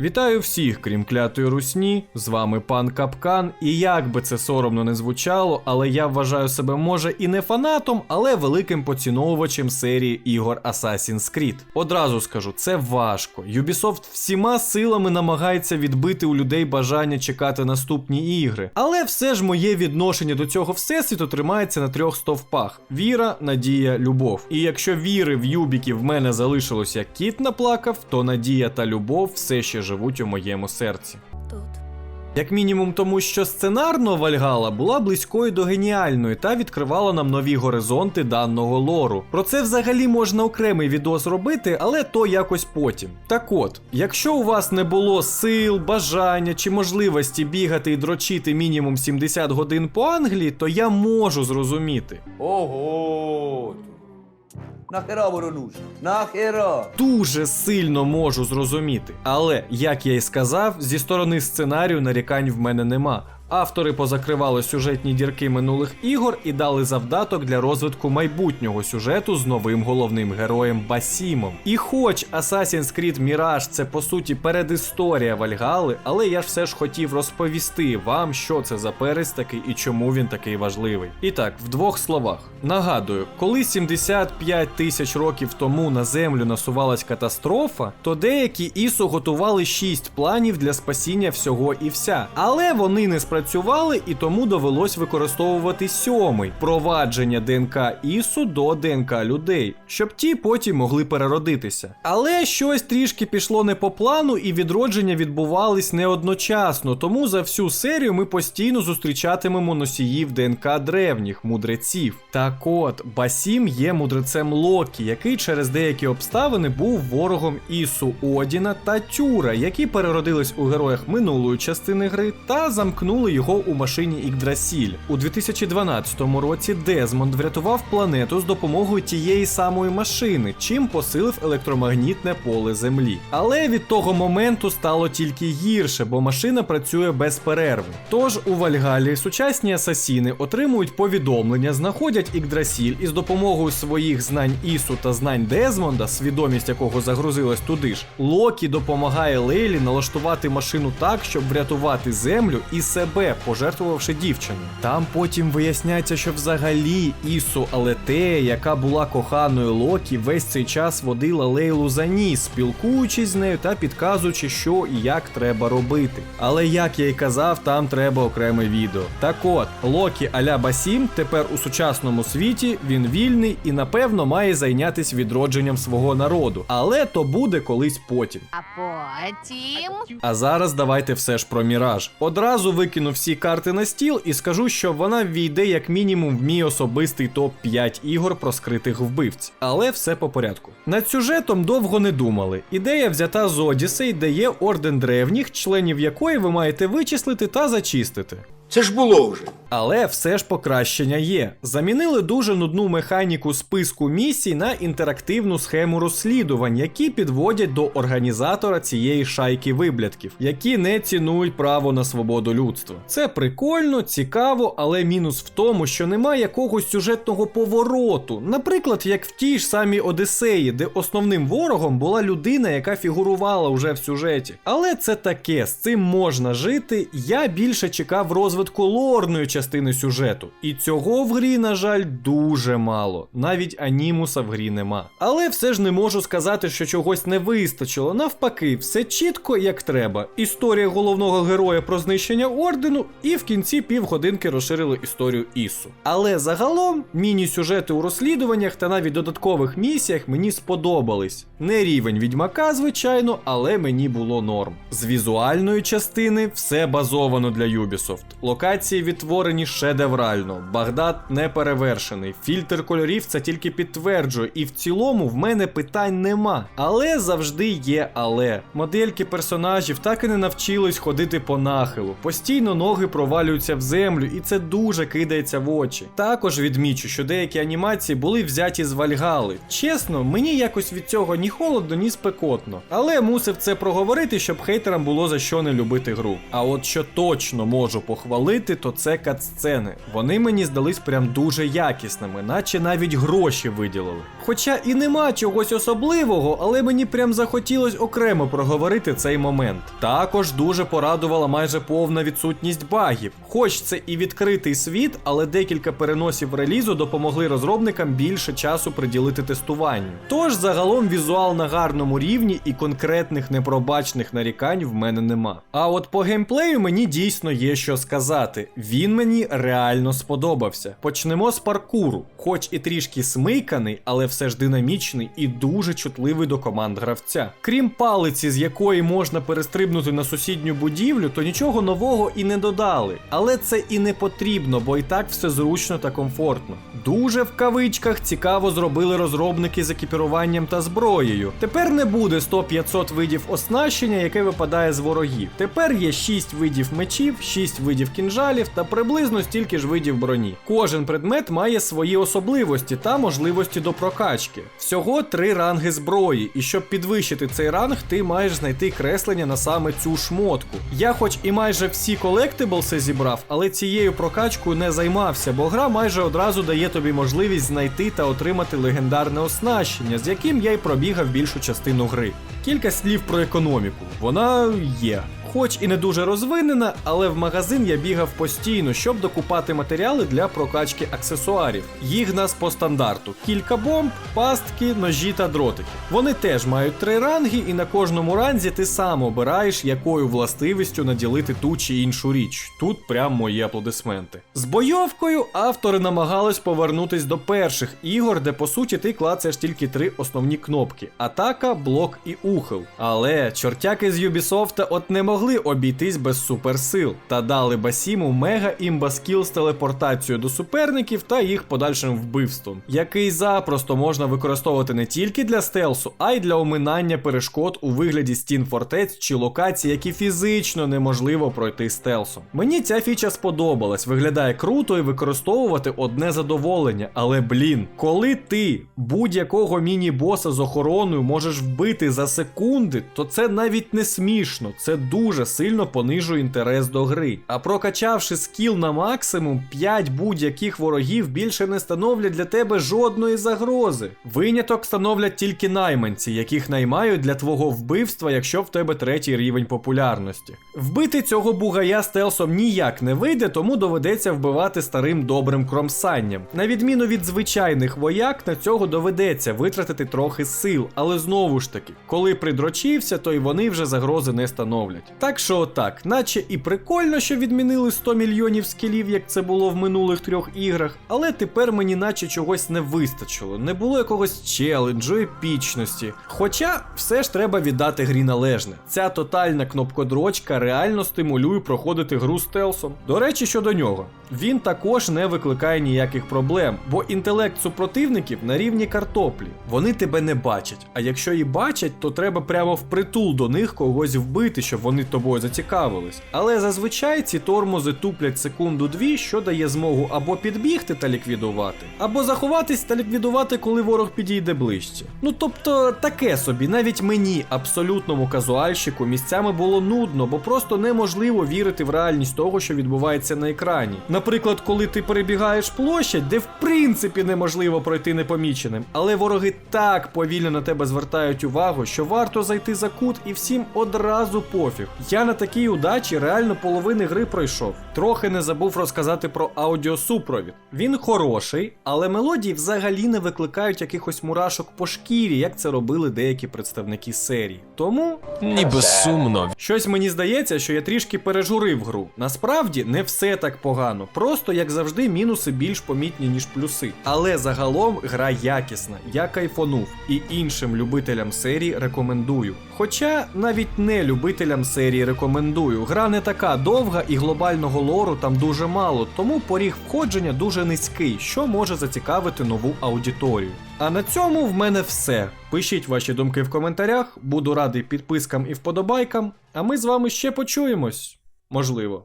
Вітаю всіх, крім клятої русні. З вами пан Капкан. І як би це соромно не звучало, але я вважаю себе може і не фанатом, але великим поціновувачем серії ігор Assassin's Creed. Одразу скажу, це важко. Ubisoft всіма силами намагається відбити у людей бажання чекати наступні ігри. Але все ж моє відношення до цього всесвіту тримається на трьох стовпах: віра, надія, любов. І якщо віри в юбіків в мене залишилось як кіт наплакав, то надія та любов все ще живуть у моєму серці. Тут. Як мінімум, тому що сценарно Вальгала була близькою до геніальної та відкривала нам нові горизонти даного лору. Про це взагалі можна окремий відос робити, але то якось потім. Так от, якщо у вас не було сил, бажання чи можливості бігати і дрочити мінімум 70 годин по Англії, то я можу зрозуміти. Ого! Нахера воно нужно? Нахера? дуже сильно можу зрозуміти. Але, як я й сказав, зі сторони сценарію нарікань в мене нема. Автори позакривали сюжетні дірки минулих ігор і дали завдаток для розвитку майбутнього сюжету з новим головним героєм Басімом. І хоч Assassin's Creed Mirage це по суті передісторія Вальгали, але я ж все ж хотів розповісти вам, що це за перець такий і чому він такий важливий. І так, в двох словах. Нагадую, коли 75 тисяч років тому на землю насувалась катастрофа, то деякі ісу готували 6 планів для спасіння всього і вся. Але вони не спрацювали і тому довелось використовувати сьомий провадження ДНК ісу до ДНК людей, щоб ті потім могли переродитися. Але щось трішки пішло не по плану, і відродження відбувались не одночасно, тому за всю серію ми постійно зустрічатимемо носіїв ДНК древніх мудреців. Так от, Басім є мудрецем Локі, який через деякі обставини був ворогом Ісу Одіна та Тюра, які переродились у героях минулої частини гри та замкнули його у машині Ігдрасіль. У 2012 році Дезмонд врятував планету з допомогою тієї самої машини, чим посилив електромагнітне поле Землі. Але від того моменту стало тільки гірше, бо машина працює без перерви. Тож у Вальгалі сучасні асасіни отримують повідомлення, знаходять Ігдрасіль і з допомогою своїх знань Ісу та знань Дезмонда, свідомість якого загрузилась туди ж, Локі допомагає Лейлі налаштувати машину так, щоб врятувати землю і себе, пожертвувавши дівчину. Там потім виясняється, що взагалі Ісу Алетея, яка була коханою Локі, весь цей час водила Лейлу за ніс, спілкуючись з нею та підказуючи, що і як треба робити. Але як я й казав, там треба окреме відео. Так от, Локі Аля Басім тепер у сучасному світі він вільний і напевно має зайнятися відродженням свого народу. Але то буде колись потім. А потім. А зараз давайте все ж про Міраж. Одразу викину всі карти на стіл і скажу, що вона ввійде як мінімум в мій особистий топ-5 ігор про скритих вбивць. Але все по порядку. Над сюжетом довго не думали. Ідея взята з Одіссей, де є орден древніх, членів якої ви маєте вичислити та зачистити. Це ж було вже. Але все ж покращення є. Замінили дуже нудну механіку списку місій на інтерактивну схему розслідувань, які підводять до організатора цієї шайки виблядків, які не цінують право на свободу людства. Це прикольно, цікаво, але мінус в тому, що немає якогось сюжетного повороту. Наприклад, як в тій ж самій Одіссеї, де основним ворогом була людина, яка фігурувала вже в сюжеті. Але це таке, з цим можна жити. Я більше чекав розвитку лорної частини сюжету. І цього в грі, на жаль, дуже мало. Навіть анімуса в грі нема. Але все ж не можу сказати, що чогось не вистачило. Навпаки, все чітко як треба. Історія головного героя про знищення ордену, і в кінці півгодинки розширили історію Ісу. Але загалом міні-сюжети у розслідуваннях та навіть додаткових місіях мені сподобались. Не рівень відьмака, звичайно, але мені було норм. З візуальної частини все базовано для Ubisoft. Локації відтворені шедеврально, Багдад не перевершений, фільтр кольорів це тільки підтверджує, і в цілому в мене питань нема. Але завжди є але. Модельки персонажів так і не навчились ходити по нахилу. Постійно ноги провалюються в землю, і це дуже кидається в очі. Також відмічу, що деякі анімації були взяті з Вальгали. Чесно, мені якось від цього ні холодно, ні спекотно. Але мусив це проговорити, щоб хейтерам було за що не любити гру. А от що точно можу похвалити. Похвалити, то це катсцени. Вони мені здались прям дуже якісними, наче навіть гроші виділили. Хоча і нема чогось особливого, але мені прям захотілось окремо проговорити цей момент. Також дуже порадувала майже повна відсутність багів. Хоч це і відкритий світ, але декілька переносів релізу допомогли розробникам більше часу приділити тестуванню. Тож загалом візуал на гарному рівні і конкретних непробачних нарікань в мене нема. А от по геймплею мені дійсно є що сказати. Він мені реально сподобався. Почнемо з паркуру, хоч і трішки смиканий, але все ж динамічний і дуже чутливий до команд гравця. Крім палиці, з якої можна перестрибнути на сусідню будівлю, то нічого нового і не додали. Але це і не потрібно, бо і так все зручно та комфортно. Дуже в кавичках цікаво зробили розробники з екіпіруванням та зброєю. Тепер не буде 100-500 видів оснащення, яке випадає з ворогів. Тепер є 6 видів мечів, 6 видів кінжалів та приблизно стільки ж видів броні. Кожен предмет має свої особливості та можливості до прокачки. Всього три ранги зброї, і щоб підвищити цей ранг, ти маєш знайти креслення на саме цю шмотку. Я, хоч і майже всі колектиблси зібрав, але цією прокачкою не займався, бо гра майже одразу дає тобі можливість знайти та отримати легендарне оснащення, з яким я й пробігав більшу частину гри. Кілька слів про економіку. Вона є. Хоч і не дуже розвинена, але в магазин я бігав постійно, щоб докупати матеріали для прокачки аксесуарів. Їх нас по стандарту: кілька бомб, пастки, ножі та дротики. Вони теж мають три ранги, і на кожному ранзі ти сам обираєш, якою властивістю наділити ту чи іншу річ. Тут прям мої аплодисменти. З бойовкою автори намагались повернутись до перших ігор, де по суті ти клацаєш тільки три основні кнопки: атака, блок і ухил. Але чортяки з Ubisoft от не могли обійтись без суперсил та дали Басіму мега імба скіл з телепортацією до суперників та їх подальшим вбивством, який запросто можна використовувати не тільки для стелсу, а й для оминання перешкод у вигляді стін фортець чи локацій, які фізично неможливо пройти стелсом. Мені ця фіча сподобалась, виглядає круто і використовувати одне задоволення, але блін, коли ти будь-якого міні-боса з охороною можеш вбити за секунди, то це навіть не смішно, це дуже сильно понижує інтерес до гри. А прокачавши скіл на максимум, 5 будь-яких ворогів більше не становлять для тебе жодної загрози. Виняток становлять тільки найманці, яких наймають для твого вбивства, якщо в тебе третій рівень популярності. Вбити цього бугая стелсом ніяк не вийде, тому доведеться вбивати старим добрим кромсанням. На відміну від звичайних вояк, на цього доведеться витратити трохи сил, але знову ж таки, коли придрочився, то й вони вже загрози не становлять. Так що отак, наче і прикольно, що відмінили 100 мільйонів скілів, як це було в минулих трьох іграх, але тепер мені наче чогось не вистачило, не було якогось челенджу, епічності. Хоча все ж треба віддати грі належне. Ця тотальна кнопкодрочка реально стимулює проходити гру стелсом. До речі, щодо нього, він також не викликає ніяких проблем, бо інтелект супротивників на рівні картоплі. Вони тебе не бачать. А якщо і бачать, то треба прямо впритул до них когось вбити, щоб вони тобою зацікавились. Але зазвичай ці тормози туплять секунду-дві, що дає змогу або підбігти та ліквідувати, або заховатись та ліквідувати, коли ворог підійде ближче. Ну тобто таке собі, навіть мені, абсолютному казуальщику, місцями було нудно, бо просто неможливо вірити в реальність того, що відбувається на екрані. Наприклад, коли ти перебігаєш площадь, де в принципі неможливо пройти непоміченим, але вороги так повільно на тебе звертають увагу, що варто зайти за кут і всім одразу пофіг. Я на такій удачі реально половини гри пройшов. Трохи не забув розказати про аудіосупровід. Він хороший, але мелодії взагалі не викликають якихось мурашок по шкірі, як це робили деякі представники серії. Тому Ніби сумно. Щось мені здається, що я трішки пережурив гру. Насправді не все так погано, просто як завжди, мінуси більш помітні, ніж плюси. Але загалом гра якісна, я кайфонув і іншим любителям серії рекомендую. Хоча навіть не любителям серії рекомендую. Гра не така довга і глобального лору там дуже мало, тому поріг входження дуже низький, що може зацікавити нову аудиторію. А на цьому в мене все. Пишіть ваші думки в коментарях, буду радий підпискам і вподобайкам, а ми з вами ще почуємось. Можливо.